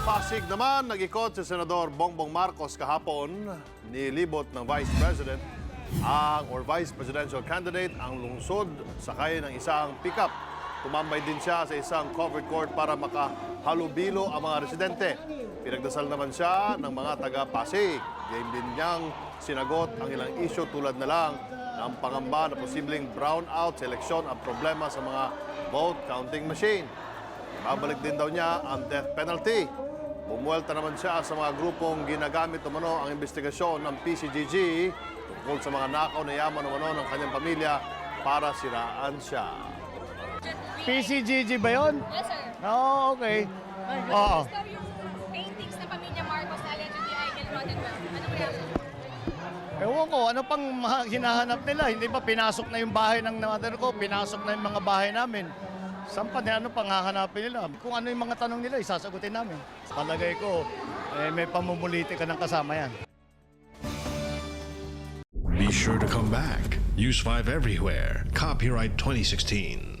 Pasig naman, nag-ikot si Senador Bongbong Marcos kahapon, nilibot ng Vice President ang or Vice Presidential candidate ang lungsod sakay ng isang pickup. Tumambay din siya sa isang covered court para makahalubilo ang mga residente. Pinagdasal naman siya ng mga taga-Pasig. Game din niyang sinagot ang ilang issue tulad na lang ng pangamba na posibleng brownout sa eleksyon at problema sa mga vote counting machine. Babalik din daw niya ang death penalty. Bumuelta naman siya sa mga grupong ginagamit umano ang investigasyon ng PCGG tungkol sa mga nakaw na yaman umano ng kanyang pamilya para siraan siya. PCGG ba yun? Yes, sir. Oo, okay. Oo. Paintings na pamilya Marcos na allegedly ay Rotten Well. Anong reaction? Ewan ko, ano pang mga hinahanap nila? Hindi ba pinasok na yung bahay ng mother ko? Pinasok na yung mga bahay namin. Saan pa ano pang hahanapin nila? Kung ano yung mga tanong nila, isasagutin namin. Palagay ko, eh, may pamumuliti ka ng kasama yan. Be sure to come back. Use 5 everywhere. Copyright 2016.